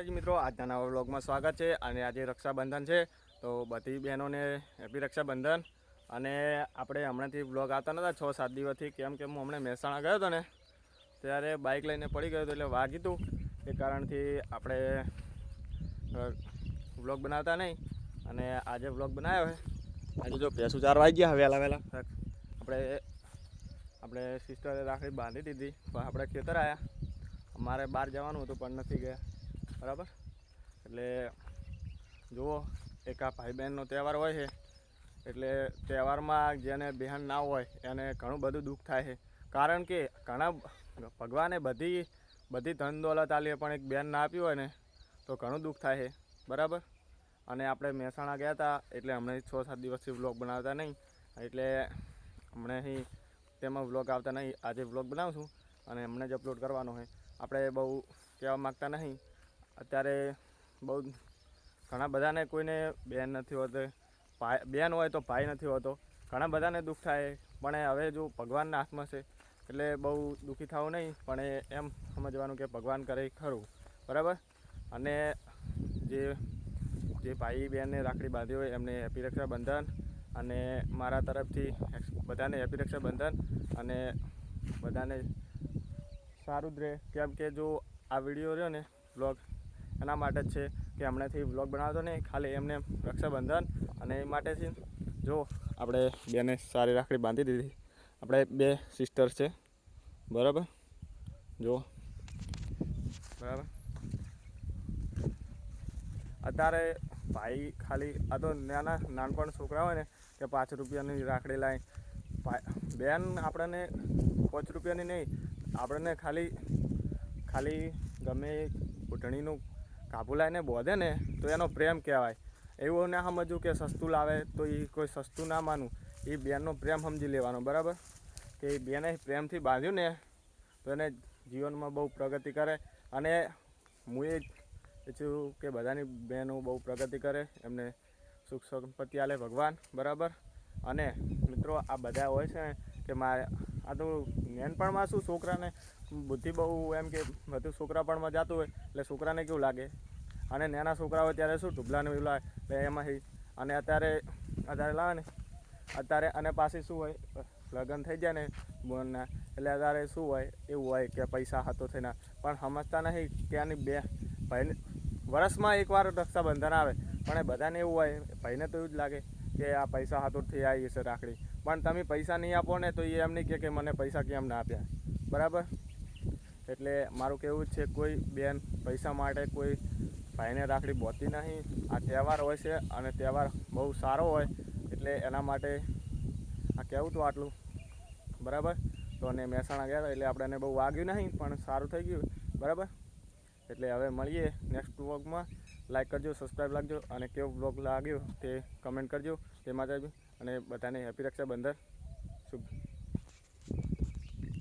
માતાજી મિત્રો આજના નવા વ્લોગમાં સ્વાગત છે અને આજે રક્ષાબંધન છે. તો બધી બહેનોને હેપી રક્ષાબંધન. અને આપણે હમણાંથી વ્લોગ આવતા નહોતા છ સાત દિવસથી. કેમ કે હું હમણાં મહેસાણા ગયો હતો ને ત્યારે બાઇક લઈને પડી ગયો હતો એટલે વાગીતું એ કારણથી આપણે વ્લોગ બનાવતા નહીં. અને આજે વ્લોગ બનાવ્યો છે. આજે જો ભેંસું ચાર વાગી ગયા વહેલા વહેલા. આપણે આપણે સિસ્ટરે રાખડી બાંધી દીધી. પણ આપણે ખેતર આવ્યા મારે બહાર જવાનું હતું પણ નથી ગયા. બરાબર? એટલે જુઓ, એક આ ભાઈ બહેનનો તહેવાર હોય છે. એટલે તહેવારમાં જેને બહેન ના હોય, એને ઘણું બધું દુઃખ થાય છે. કારણ કે ઘણા ભગવાને બધી બધી ધન દોલત આલી પણ એક બેન ના આપ્યું હોય ને, તો ઘણું દુઃખ થાય છે. બરાબર? અને આપણે મહેસાણા ગયા હતા એટલે હમણાં છ સાત દિવસથી વ્લોગ બનાવતા નહીં. એટલે હમણાં તેમાં વ્લોગ આવતા નહીં. આજે વ્લોગ બનાવશું અને હમણાં જ અપલોડ કરવાનો હોય આપણે બહુ કહેવા માગતા નહીં. અત્યારે બહુ ઘણા બધાને કોઈને બેન નથી હોતી, ભાઈ, બેન હોય તો ભાઈ નથી હોતો. ઘણા બધાને દુઃખ થાય, પણ એ હવે જો ભગવાનના હાથમાં છે, એટલે બહુ દુઃખી થવું નહીં, પણ એ એમ સમજવાનું કે ભગવાન કરે ખરું. બરાબર? અને જે જે ભાઈ બહેનને રાખડી બાંધી હોય, એમને હેપી રક્ષાબંધન અને મારા તરફથી બધાને હેપી રક્ષાબંધન અને બધાને સારું જ રહે. કેમ કે જો આ વીડિયો રહ્યો ને વ્લોગ એના માટે જ છે કે હમણાંથી વ્લોગ બનાવતો નહીં, ખાલી એમને રક્ષાબંધન અને એ માટેથી જો આપણે બેને સારી રાખડી બાંધી દીધી. આપણે બે સિસ્ટર્સ છે. બરાબર? જો. બરાબર? અત્યારે ભાઈ ખાલી, આ તો નાના, નાનપણ છોકરા હોય ને, કે પાંચ રૂપિયાની રાખડી લાવી બેન આપણને પાંચ રૂપિયાની નહીં, આપણને ખાલી ખાલી ગમે ઘૂંટણીનું કાબુ લાવીને બોધે ને તો એનો પ્રેમ કહેવાય. એવું ના સમજવું કે સસ્તું લાવે તો એ કોઈ સસ્તું ના માનવું. એ બેનનો પ્રેમ સમજી લેવાનો, બરાબર? કે એ બેને પ્રેમથી બાંધ્યું ને તો એને જીવનમાં બહુ પ્રગતિ કરે. અને હું એ ઈચ્છું કે બધાની બહેનો બહુ પ્રગતિ કરે, એમને સુખ સંપત્તિ આલે ભગવાન, બરાબર? અને મિત્રો આ બધા હોય છે ને કે મારે, આ તો નાનપણમાં શું છોકરાને બુદ્ધિ બહુ એમ કે બધું છોકરાપણમાં જતું હોય, એટલે છોકરાને કેવું લાગે? અને નાના છોકરા હોય ત્યારે શું ઢુબલાને એવું લાગે? એટલે એમાંથી અને અત્યારે અત્યારે લાવે ને? અત્યારે અને પાછી શું હોય? લગ્ન થઈ જાય ને બોનના, એટલે અત્યારે શું હોય? એવું હોય કે પૈસા હતો થઈને. પણ સમજતા નહીં કે આની બે ભાઈને, વર્ષમાં એકવાર રક્ષાબંધન આવે. પણ એ બધાને એવું હોય, ભાઈને તો એવું જ લાગે. કે આ પૈસા હાથોથી આવી છે રાખડી. પણ તમે પૈસા નહીં આપો ને તો એ એમ નહીં કે મને પૈસા કેમ ના આપ્યા. બરાબર? એટલે મારું કહેવું છે, કોઈ બેન પૈસા માટે કોઈ ભાઈને રાખડી બોતી નહીં. આ તહેવાર હોય છે અને તહેવાર બહુ સારો હોય, એટલે એના માટે આ કહેવું તું આટલું. બરાબર? તો અને મહેસાણા ગયા એટલે આપણે એને બહુ વાગ્યું નહીં, પણ સારું થઈ ગયું. બરાબર? એટલે હવે મળીએ નેક્સ્ટ વ્લોગમાં લાઈક કરજો સબસ્ક્રાઈબ લાગજો અને કેવો વ્લોગ લાગ્યો તે કમેન્ટ કરજો. તે માટે અને બધાને હેપી રક્ષાબંધન. શુભ.